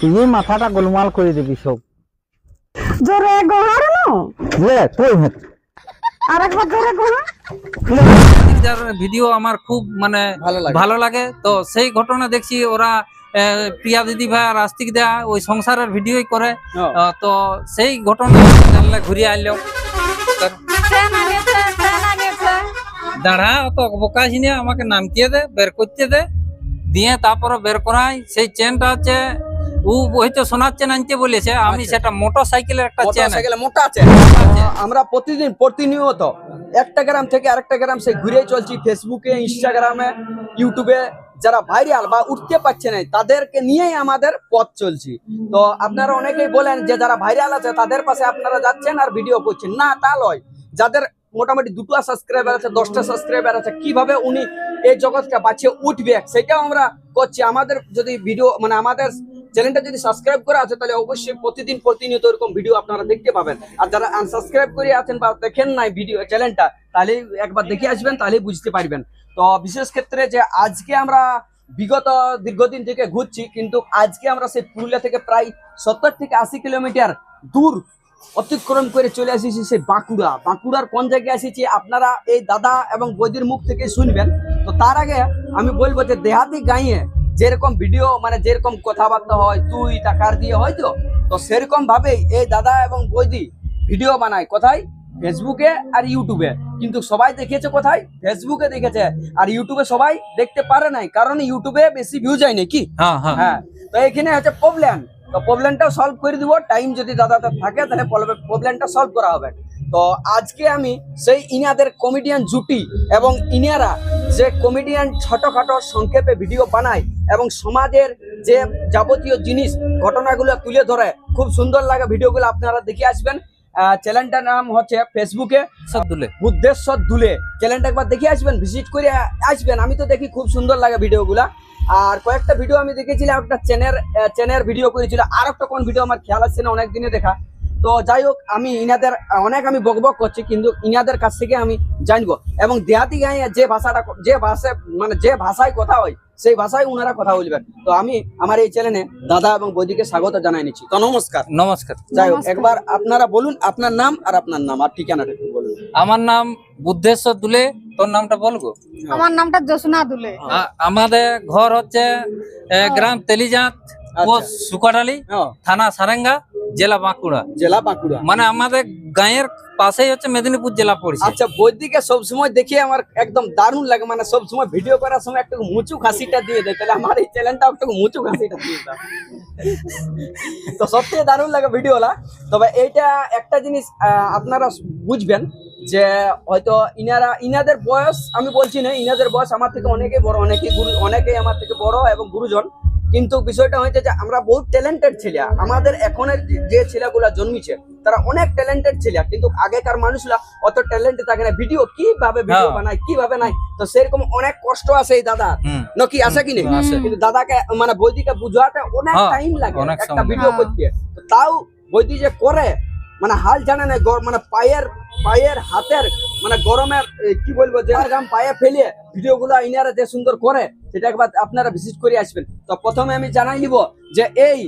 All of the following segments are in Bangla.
তুই মাথাটা গোলমাল করে দিবি সব। জোরে গোহারানো বুঝলে তুই হেত আরেকবার জোরে গোহা। যার ভিডিও আমার খুব মানে ভালো লাগে। তো সেই ঘটনা দেখছি ওরা প্রিয়া দিদি ভাই আর আস্তিক দেয়া ওই সংসারের ভিডিওই করে। তো সেই ঘটনা জানলে ঘুরিয়ে আইলো দাঁড়া অত বোকাছি না আমাকে নামতিয়ে দে বের করতে দে। দিয়ে তারপরে বের করাই। সেই চেনটা হচ্ছে ও হয়তো সোনার চেন আনতে বলেছে। আমি আচ্ছা। সেটা মোটর সাইকেলের একটা চেন। মোটা আছে। আমরা প্রতিদিন প্রতিনিয়ত একটা গ্রাম থেকে আরেকটা গ্রাম সে ঘুরে চলছি ফেসবুকে ইনস্টাগ্রামে ইউটিউবে যারা ভাইরাল বা উঠতে পারছে না তাদেরকে নিয়েই আমাদের পথ চলছি। তো আপনারা অনেকেই বলেন যে যারা ভাইরাল আছে তাদের পাশে আপনারা যাচ্ছেন আর ভিডিও করছেন। না তা লয় যাদের মোটামুটি দুটো সাবস্ক্রাইবার আছে দশটা সাবস্ক্রাইবার আছে কীভাবে উনি এই জগৎকে বাঁচিয়ে উঠবে সেটাও আমরা করছি। আমাদের যদি ভিডিও মানে আমাদের চ্যানেলটা যদি সাবস্ক্রাইব করা আছে, তাহলে অবশ্যই প্রতিদিন প্রতিনিয়ত এরকম ভিডিও আপনারা দেখতে পাবেন। আর যারা আনসাবস্ক্রাইব করে আছেন বা দেখেন নাই ভিডিও চ্যানেলটা তাহলে একবার দেখে আসবেন তাহলে বুঝতে পারবেন। তো বিশেষ ক্ষেত্রে যে আজকে আমরা বিগত দীর্ঘদিন থেকে ঘুরছি, কিন্তু আজকে আমরা সেই পুরুলিয়া থেকে প্রায় সত্তর থেকে আশি কিলোমিটার দূর অতিক্রম করে চলে এসেছি সেই বাঁকুড়া। বাঁকুড়ার কোন জায়গায় এসেছি আপনারা এই দাদা এবং বৈদির মুখ থেকে শুনবেন। তো তার আগে আমি বলব যে দেহাতি গাঁয়ে যেরকম ভিডিও মানে যেরকম কথাবার্তা হয় তুই টাকার দিয়ে হয়তো তো? সেরকম ভাবেই এই দাদা এবং বৈদি ভিডিও বানায়। কোথায়? ফেসবুকে আর ইউটিউবে কিন্তু সবাই দেখেছে কোথায়? ফেসবুকে দেখেছে। আর ইউটিউবে সবাই দেখতে পারে নাই কারণ ইউটিউবে বেশি ভিউ যায় নাকি? হ্যাঁ হ্যাঁ। হ্যাঁ। তো এখানে হচ্ছে প্রবলেম তো প্রবলেমটাও সলভ করে দিব। টাইম যদি দাদাতে থাকে তাহলে প্রবলেমটা সলভ করা হবে। তো আজকে আমি সেই ইনাদের কমেডিয়ান জুটি এবং ইনারা যে কমেডিয়ান ছোটখাটো সংক্ষেপে ভিডিও বানায় এবং সমাজের যে যাবতীয় জিনিস ঘটনাগুলো তুলে ধরে খুব সুন্দর লাগে ভিডিওগুলো আপনারা দেখে আসবেন। চ্যানেলটার নাম হচ্ছে ফেসবুকে সব দুলে বুদ্ধেশ্বর দুলে। চ্যানেলটা একবার দেখে আসবেন ভিজিট করে আসবেন। আমি তো দেখি খুব সুন্দর লাগে ভিডিওগুলা আর কয়েকটা ভিডিও আমি দেখেছিলাম একটা চ্যানেল চ্যানেল ভিডিও করেছিল। আর একটা কোন ভিডিও আমার খেয়াল আসছে না অনেক দিনে দেখা। তো যাই হোক আমি ইনাদের অনেক আমি বকবক করছি কিন্তু ইনাদের কাছ থেকে আমি জানব। এবং দেহাতি গাঁয়ে যে ভাষাটা যে ভাষায় মানে যে ভাষায় কথা হয় সেই ভাষায় ওনারা কথা বলবেন। তো আমি আমার এই চ্যানেলে দাদা এবং বৌদিকে স্বাগত জানাই নিচ্ছি। তো নমস্কার। নমস্কার। যাই হোক একবার আপনারা বলুন আপনার নাম আর আপনার নাম আর ঠিকানাটা একটু বলুন। আমার নাম বুদ্ধেশ্বর দুলে তোর নামটা বলব আমার নামটা জোসনা দুলে। আমাদের ঘর হচ্ছে গ্রাম তেলিজাত। পোস্ট হ্যাঁ থানা সারেঙ্গা জেলা বাঁকুড়া জেলা বাঁকুড়া মানে আমাদের গাঁয়ের পাশেই হচ্ছে মেদিনীপুর জেলা পড়ছে আচ্ছা বৈদিকে সবসময় দেখে আমার একদম দারুণ লাগে মানে সবসময় ভিডিও করার সময় একটু মুচু খাসিটা দিয়ে দেয় তাহলে আমার এই চ্যানেলটা একটু মুচু খাসিটা দিয়ে দাও তো সবথেকে দারুণ লাগে ভিডিওলা তবে এইটা একটা জিনিস আহ, আপনারা বুঝবেন যে হয়তো ইনারা ইনাদের বয়স আমি বলছি না ইনাদের বয়স আমার থেকে অনেকেই বড় অনেকেই গুরু অনেকেই আমার থেকে বড় এবং গুরুজন কিন্তু বিষয়টা হয়েছে যে আমরা বহুত ট্যালেন্টেড ছেলে আমাদের এখনের যে- ছেলেগুলা জন্মিছে তারা অনেক ট্যালেন্টেড ছেলে কিন্তু আগেকার মানুষরা অত ট্যালেন্ট থাকে না। ভিডিও কীভাবে ভিডিও হ্যাঁ। বানায় কীভাবে নাই তো সেরকম অনেক কষ্ট আছে এই দাদা নাকি আছে কি নেই আছে। কিন্তু দাদাকে মানে বৈদিকে বুঝাতে অনেক হ্যাঁ, টাইম লাগে একটা ভিডিও হ্যাঁ। করতে। তো তাও বৈদি যে করে মানে হাল জানে না মানে পায়ের পায়ের হাতের মানে গরমের কি বলব যে গাম পায়ে ফেলিয়ে ভিডিও গুলো ইনারা যে সুন্দর করে সেটা একবার আপনারা ভিজিট করে আসবেন। তো প্রথমে আমি জানাই নিব যে এই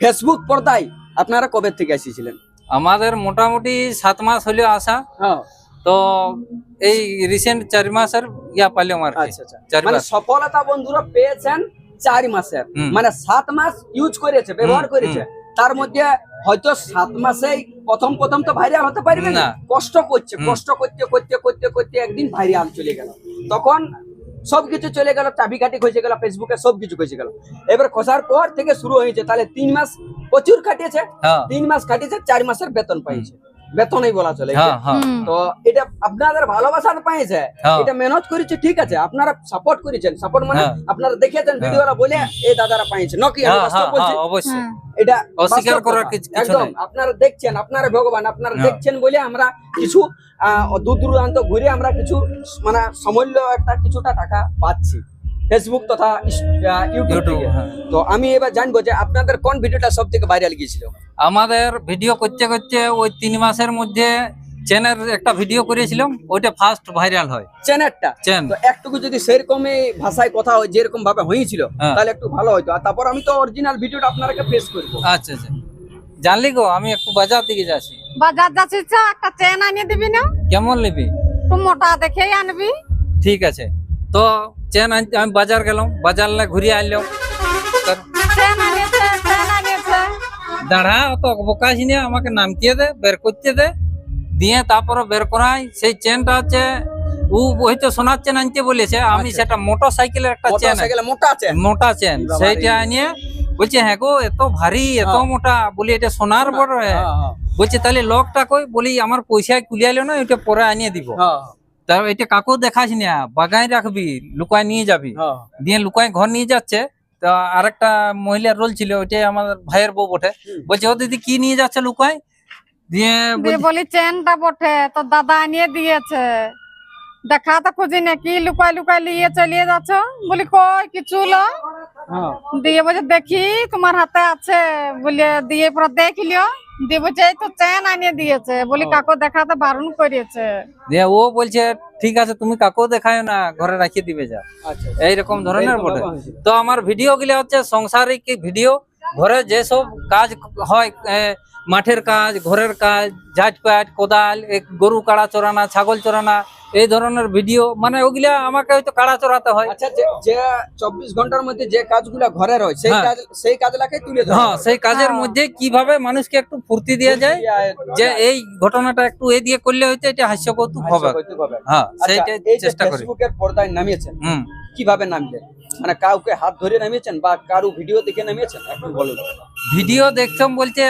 ফেসবুক পর্দায় আপনারা কবে থেকে এসেছিলেন? আমাদের মোটামুটি সাত মাস হলে আসা। হ্যাঁ। তো এই রিসেন্ট চার মাসের ইয়া পাইলাম আর আচ্ছা আচ্ছা। মানে সফলতা বন্ধুরা পেয়েছেন চার মাসের। মানে সাত মাস ইউজ করেছে ব্যবহার করেছে। তার মধ্যে হয়তো সাত মাসেই প্রথম প্রথম তো ভাইরাল হতে পারবে না। কষ্ট করছে কষ্ট করতে করতে করতে করতে একদিন ভাইরাল চলে গেল। তখন সবকিছু চলে গেল চাবিকাঠি খসে গেল ফেসবুকে সবকিছু খুঁজে গেল। এবার খসার পর থেকে শুরু হয়েছে তাহলে তিন মাস প্রচুর খাটিয়েছে হ্যাঁ। তিন মাস খাটিয়েছে চার মাসের বেতন পাইছে। বেতনই বলা চলে হ্যাঁ হ্যাঁ। তো এটা আপনাদের ভালোবাসার পাইছে হ্যাঁ। এটা মেহনত করেছে ঠিক আছে আপনারা সাপোর্ট করেছেন সাপোর্ট মানে। আপনারা দেখেছেন ভিডিওরা বলে এই দাদারা পাইছে নকি আমি বাস্তব বলছি অবশ্যই। এটা অস্বীকার করার কিছু- একদম আপনারা দেখছেন আপনারা ভগবান আপনারা। দেখছেন বলে আমরা কিছু আহ, দূর দূরান্ত ঘুরে আমরা কিছু মানে সমূল্য একটা কিছুটা টাকা পাচ্ছি ফেসবুক তথা ইউটিউব। হ্যাঁ। তো আমি এবার জানব যে আপনাদের কোন ভিডিওটা সব থেকে ভাইরাল গিয়েছিল? আমাদের ভিডিও করতে করতে ওই তিন মাসের মধ্যে চেনের একটা ভিডিও করেছিলাম ওইটা ফার্স্ট ভাইরাল হয়। চ্যানেলটা চেন তো একটুকু যদি সেরকমই ভাষায় কথা হয় যেরকম ভাবে হয়েছিল হ্যাঁ। তাহলে একটু ভালো হতো আর তারপর আমি তো অরিজিনাল ভিডিওটা আপনাকে পেশ করব। আচ্ছা আচ্ছা। জানলি গো আমি একটু বাজার দিকে যাচ্ছি। বাজার যাচ্ছিস তো একটা চেন আনিয়ে দিবি না? কেমন নিবি? একটু মোটা দেখেই আনবি। ঠিক আছে। তো চেন আনতে আমি বাজার গেলাম বাজার ঘুরিয়ে আনলাম। চেন চেন দাঁড়া অত বোকাছি না আমাকে নামতিয়ে দে বের করতে দে। দিয়ে তারপরে বের করাই সেই চেনটা হচ্ছে ও হয়তো সোনার চেন আনতে বলেছে আমি আচ্ছা। সেটা মোটর সাইকেলের একটা চেন মোটা আছে মোটা চেন সেইটা আনিয়ে বলছে হ্যাঁ গো এত ভারী এত হ্যাঁ। মোটা বলি এটা সোনার বড় হ্যাঁ, হ্যাঁ, বলছে তাহলে লকটা কই? বলি আমার পয়সায় কুলিয়ালো না ওইটা পরে আনিয়ে দিব। তা এটা কাকু দেখাস না বাগায় রাখবি লুকায় নিয়ে যাবি। হ্যাঁ, দিয়ে লুকায় ঘর নিয়ে যাচ্ছে। তো আরেকটা মহিলার রোল ছিল ওইটাই আমার ভাইয়ের বউ বটে। বলছে ও দিদি কি নিয়ে যাচ্ছে লুকায়? দিয়ে বলি চেনটা বটে তো দাদা নিয়ে দিয়েছে। দেখা তো খুঁজি না কি লুকাই লুকাই নিয়ে চলিয়ে যাচ্ছ? বলি কই কিছু লো হ্যাঁ। দিয়ে বলছে দেখি তোমার হাতে আছে। বলে দিয়ে পুরো দেখ লিও। দিয়ে বলছে এই তো চেন আনিয়ে দিয়েছে। বলি। কাকু দেখাতে বারণ করিয়েছে। দিয়ে ও বলছে ঠিক আছে তুমি কাকু দেখায় না ঘরে রাখিয়ে দিবে যা। আচ্ছা। এইরকম ধরনের বটে। তো আমার ভিডিও গুলো হচ্ছে সংসারিক ভিডিও ঘরে যেসব কাজ হয় এ, মাঠের কাজ ঘরের কাজ ঝাঁটপাট কোদাল গরু কাড়া চড়ানা ছাগল চড়ানা এই ধরনের ভিডিও মানে ওগুলা আমাকে হয়তো কাড়া চড়াতে হয়। আচ্ছা যে চব্বিশ ঘণ্টার মধ্যে যে কাজগুলা ঘরে রয় সেই হ্যাঁ। কাজ সেই তুলে ধরা হ্যাঁ সেই কাজের হ্যাঁ। মধ্যে কীভাবে মানুষকে একটু ফুর্তি দেওয়া যায় যে এই ঘটনাটা একটু এ দিয়ে করলে হয়তো এটা হাস্য কৌতুক হবে। হ্যাঁ আচ্ছা, সেইটাই চেষ্টা করি। ফেসবুকের পর্দায় নামিয়েছেন কীভাবে নামিয়েছেন মানে কাউকে হাত ধরে নামিয়েছেন বা কারু ভিডিও দেখে নামিয়েছেন? একটু বলুন। ভিডিও দেখতাম বলতে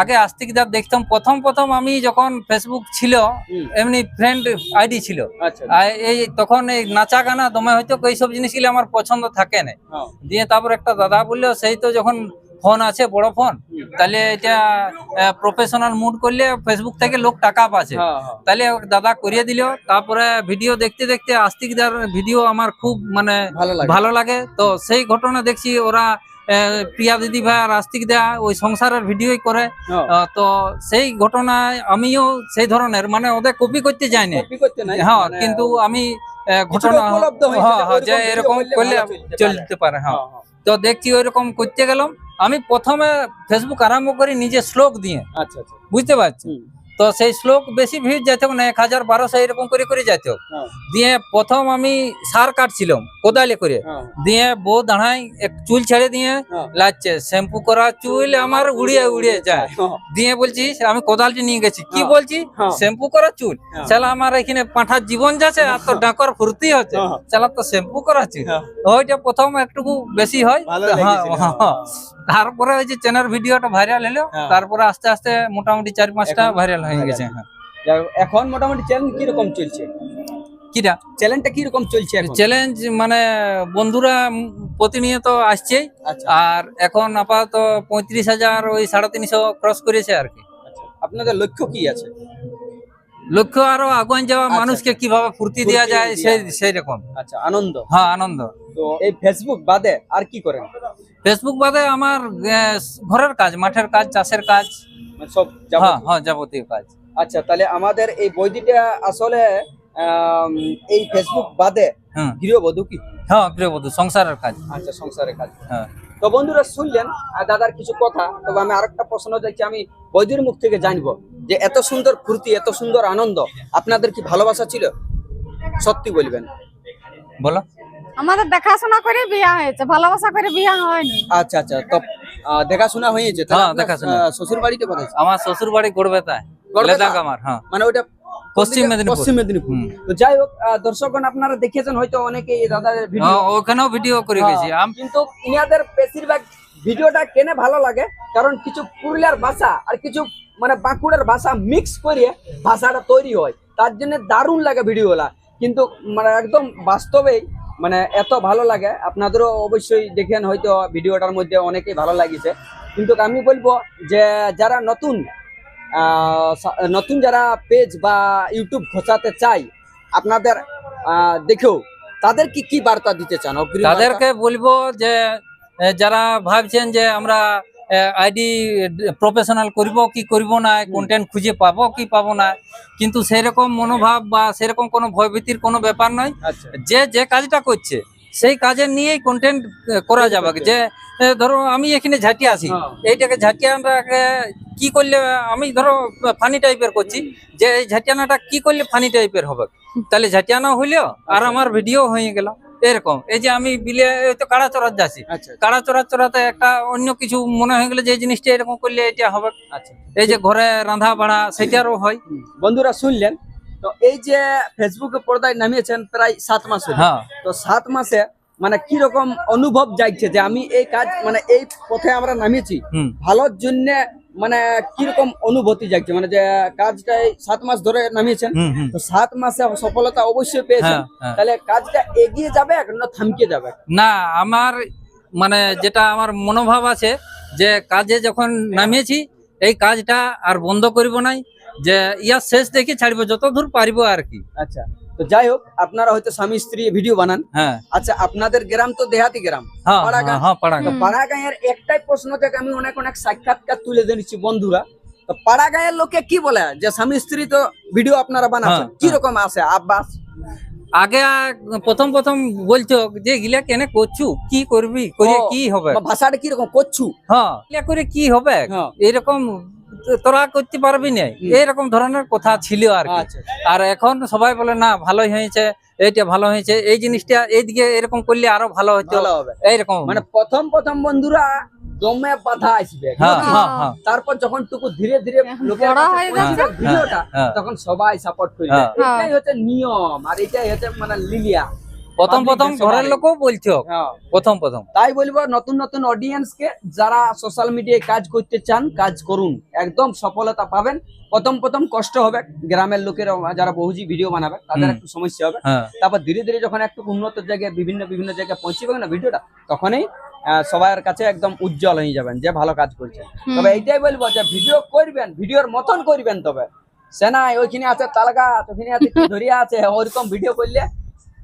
আগে আস্তিকদার দেখতাম। প্রথম প্রথম আমি যখন ফেসবুক ছিল এমনি ফ্রেন্ড আইডি ছিল। আচ্ছা। আর এই তখন এই নাচা গানা দমে হয়তো এইসব জিনিসগুলো আমার পছন্দ থাকে না। হ্যাঁ, দিয়ে তারপর একটা দাদা বলল সেই তো যখন ফোন আছে বড় ফোন তাহলে এটা প্রফেশনাল মুড করলে ফেসবুক থেকে লোক টাকা পাচ্ছে। হ্যাঁ, হ্যাঁ। তাহলে দাদা করিয়ে দিল। তারপরে ভিডিও দেখতে দেখতে আস্তিকদার ভিডিও আমার খুব মানে ভালো লাগে। তো সেই ঘটনা দেখছি ওরা প্রিয়া দিদি ভাই আর আস্তিক দেয়া ওই সংসারের ভিডিওই করে। তো সেই ঘটনায় আমিও সেই ধরনের মানে ওদের কপি করতে করতে নাই? হ্যাঁ মানে- কিন্তু আমি ঘটনা হ্যাঁ যে হ্যাঁ যে এরকম করলে চলতে পারে। হ্যাঁ। হ্যাঁ। তো দেখছি ওইরকম করতে গেলাম। আমি প্রথমে ফেসবুক আরম্ভ করি নিজে শ্লোক দিয়ে। আচ্ছা আচ্ছা। বুঝতে পারছি তো সেই শ্লোক বেশি ভিড় যেতে না এক হাজার বারোশো এরকম করে করে যেতে হ্যাঁ, দিয়ে প্রথম আমি সার কাটছিলাম কোদালে করে হ্যাঁ, দিয়ে বউ দাঁড়াই এক চুল ছেড়ে দিয়ে হ্যাঁ। লাগছে শ্যাম্পু করা চুল আমার উড়িয়ে উড়িয়ে যায় দিয়ে বলছি আমি কোদালটি নিয়ে গেছি কি। বলছি। শ্যাম্পু করা চুল। চালা আমার এখানে পাঁঠার জীবন যাচ্ছে আর তো ডাকর ফুর্তি হচ্ছে। চালা তো শ্যাম্পু করা চুল। ওইটা প্রথম একটুকু বেশি হয়। তারপরে ওই যে চ্যানেল ভিডিওটা ভাইরাল হলো। তারপরে আস্তে আস্তে মোটামুটি চার পাঁচটা ভাইরাল হয়ে গেছে হ্যাঁ। এখন মোটামুটি চ্যালেঞ্জ কীরকম চলছে? কিরা চ্যালেঞ্জটা কীরকম চলছে চ্যালেঞ্জ মানে বন্ধুরা প্রতিনিয়ত আসছে আচ্ছা। আর এখন আপাতত পঁয়ত্রিশ হাজার ওই সাড়ে তিনশো ক্রস করেছে আর কি। আচ্ছা। আপনাদের লক্ষ্য কি আছে? লক্ষ্য আরও আগুন যাওয়া আচ্ছা। মানুষকে কীভাবে ফুর্তি দেওয়া যায় সেই সেই রকম। আচ্ছা আনন্দ? হ্যাঁ আনন্দ। তো এই ফেসবুক বাদে আর কি করেন? ফেসবুক বাদে আমার ঘরের কাজ মাঠের কাজ চাষের কাজ। মানে সব হ্যাঁ? হ্যাঁ যাবতীয় কাজ। আচ্ছা তাহলে আমাদের এই বৈদিটা আসলে এই ফেসবুক বাদে হুম গৃহবধূ কি? হ্যাঁ গৃহবধূ সংসারের কাজ। আচ্ছা সংসারের কাজ। হ্যাঁ। তো বন্ধুরা শুনলেন আর দাদার কিছু কথা তবে আমি আরেকটা প্রশ্ন দেখছি আমি বৈদির মুখ থেকে জানব যে এত সুন্দর ফুর্তি এত সুন্দর আনন্দ আপনাদের কি ভালোবাসা ছিল? সত্যি বলবেন। বলো। আমাদের দেখাশোনা করে বিয়া হয়েছে ভালোবাসা করে বিয়া হয়নি। আচ্ছা আচ্ছা তো আহ, দেখাশোনা হয়েছে তাহলে হ্যাঁ, দেখাশোনা। শ্বশুর বাড়িতে কোথায় আমার শ্বশুর বাড়ি গড়বেতা গড়বেতা? লেদাক আমার হ্যাঁ। মানে ওটা পশ্চিম মেদিনীপুর। পশ্চিম মেদিনীপুর। তো যাই হোক দর্শকগণ আপনারা দেখেছেন হয়তো অনেকে এই দাদার ভিডিও হ্যাঁ, ওখানেও ভিডিও করে গেছি। হ্যাঁ, কিন্তু ইনাদের বেশিরভাগ ভিডিওটা কেনে ভালো লাগে কারণ কিছু পুরুলিয়ার ভাষা আর কিছু মানে বাঁকুড়ার ভাষা মিক্স করে ভাষাটা তৈরি হয়। তার জন্য দারুণ লাগে ভিডিওগুলা। কিন্তু মানে একদম বাস্তবেই মানে এত ভালো লাগে, আপনাদেরও অবশ্যই দেখেন, হয়তো ভিডিওটার মধ্যে অনেকেই ভালো লাগিছে। কিন্তু আমি বলব যে যারা নতুন নতুন যারা পেজ বা ইউটিউব ঘোষাতে চাই, আপনাদের দেখেও তাদের কি কি বার্তা দিতে চান তাদেরকে বলব যে যারা ভাবছেন যে আমরা আইডি প্রফেশনাল করব কি করব না কন্টেন্ট খুঁজে পাবো কি পাবো না কিন্তু সেরকম মনোভাব বা সেরকম কোনো ভয়ভীতির কোনো ব্যাপার নয়। আচ্ছা। যে যে কাজটা করছে সেই কাজের নিয়েই কন্টেন্ট করা যাবে। যে ধরো আমি এখানে ঝাঁটিয়ে আছি হ্যাঁ। এইটাকে ঝাঁটিয়ানাটাকে কি করলে আমি ধরো ফানি টাইপের করছি যে এই ঝাঁটিয়ানাটা কি করলে ফানি টাইপের হবে? তাহলে ঝাঁটিয়ানা হইল আর আমার ভিডিও হয়ে গেল। এরকম। এই যে আমি বিলে তো কাড়া চড়ার যাচ্ছি। আচ্ছা কাড়া চড়া চড়াতে একটা অন্য কিছু মনে হয়ে গেলে যে জিনিসটা এরকম করলে এটা হবে। আচ্ছা। এই যে ঘরে রান্ধা বাড়া সেটারও হয়। বন্ধুরা শুনলেন? তো এই যে ফেসবুকে পর্দায় নামিয়েছেন প্রায় সাত মাস। হ্যাঁ। তো সাত মাসে মানে কি রকম অনুভব যাইছে যে আমি এই কাজ মানে এই পথে আমরা নামিয়েছি। ভালোর জন্য মানে কীরকম অনুভূতি যাচ্ছে মানে যে কাজটা এই সাত মাস ধরে নামিয়েছেন তো সাত মাসে সফলতা অবশ্যই পেয়েছেন। হ্যাঁ, হ্যাঁ। তাহলে কাজটা এগিয়ে যাবে না থামকে যাবে? না আমার মানে যেটা আমার মনোভাব আছে যে কাজে যখন নামিয়েছি এই কাজটা আর বন্ধ করিব নাই যে ইয়া শেষ দেখে ছাড়বো যত দূর পারিব আর কি। আচ্ছা। তো যাই হোক আপনারা হয়তো স্বামী স্ত্রী ভিডিও বানান। হ্যাঁ। আচ্ছা আপনাদের গ্রাম তো দেহাতি গ্রাম। হ্যাঁ পাড়া হ্যাঁ, গাঁ। হ্যাঁ পাড়া তো গাঁ। পাড়া গাঁয়ের একটাই প্রশ্ন থেকে আমি অনেক অনেক সাক্ষাৎকার তুলে দিচ্ছি বন্ধুরা। তো পাড়া গাঁয়ের লোকে কি বলে? যে স্বামী স্ত্রী তো ভিডিও আপনারা বানাচ্ছেন। হ্যাঁ, কি রকম আছে? আব্বাস? আগে প্রথম প্রথম বলছো যে গিলা কেনে করছু? কি করবি? করে কি হবে? ভাষাটা কি রকম? করছু? হ্যাঁ। করে কি হবে। এরকম তোরা করতে পারবি না। হুম। এরকম ধরনের কথা ছিল আর কি। আচ্ছা আর এখন সবাই বলে না ভালোই হয়েছে এইটা ভালো হয়েছে। এই জিনিসটা এইদিকে এরকম করলে আরও ভালো হতো। এইরকম। মানে প্রথম প্রথম বন্ধুরা দমে বাধা আসবে। হ্যাঁ? হ্যাঁ হ্যাঁ। তারপর যখন টুকু ধীরে ধীরে। তখন সবাই সাপোর্ট করবে। এটাই হচ্ছে নিয়ম আর এটাই হচ্ছে মানে লিলিয়া। প্রথম প্রথম ঘরের। লোকও বলছো হ্যাঁ। প্রথম প্রথম। তাই বলব নতুন নতুন অডিয়েন্স কে যারা সোশ্যাল মিডিয়ায় কাজ করতে চান কাজ করুন। একদম সফলতা পাবেন। প্রথম প্রথম কষ্ট হবে। গ্রামের লোকের যারা বহুজি ভিডিও বানাবে তাদের একটু সমস্যা হবে। হ্যাঁ। তারপর ধীরে ধীরে যখন একটু উন্নত জায়গায় বিভিন্ন বিভিন্ন জায়গায় পৌঁছবে না ভিডিওটা তখনই আহ, সবার কাছে একদম উজ্জ্বল হয়ে যাবেন যে ভালো কাজ করছেন। তবে এইটাই বলব যে ভিডিও করবেন ভিডিওর মতন করবেন তবে। সেনাই ওইখানে আছে তালগা ওখানে আছে ধরিয়া আছে ওইরকম ভিডিও করলে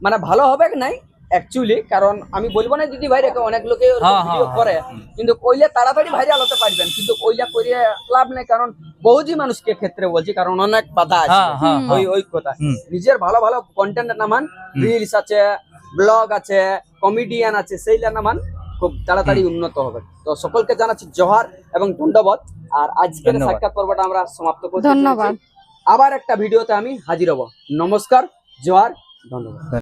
মানে ভালো হবে কি নাই? অ্যাকচুয়ালি কারণ আমি বলব না দিদি ভাই রেখে অনেক লোকে হ্যাঁ, ভিডিও হ্যাঁ, করে। কিন্তু কইলে তাড়াতাড়ি ভাইরাল হতে পারবেন কিন্তু কইলা করে লাভ নেই কারণ বহুজি মানুষকে ক্ষেত্রে বলছি কারণ অনেক বাধা আছে। হ্যাঁ হ্যাঁ। ওই হ্যাঁ। ওই কথা। নিজের ভালো ভালো কন্টেন্ট নামান রিলস আছে ব্লগ আছে কমেডিয়ান আছে সেইলা নামান খুব তাড়াতাড়ি উন্নত হবে। তো সকলকে জানাচ্ছি জোহার এবং ধন্যবাদ। আর আজকের সাক্ষাৎ পর্বটা আমরা সমাপ্ত করতে ধন্যবাদ। আবার একটা ভিডিওতে আমি হাজির হব। নমস্কার জোহার ধন্যবাদ।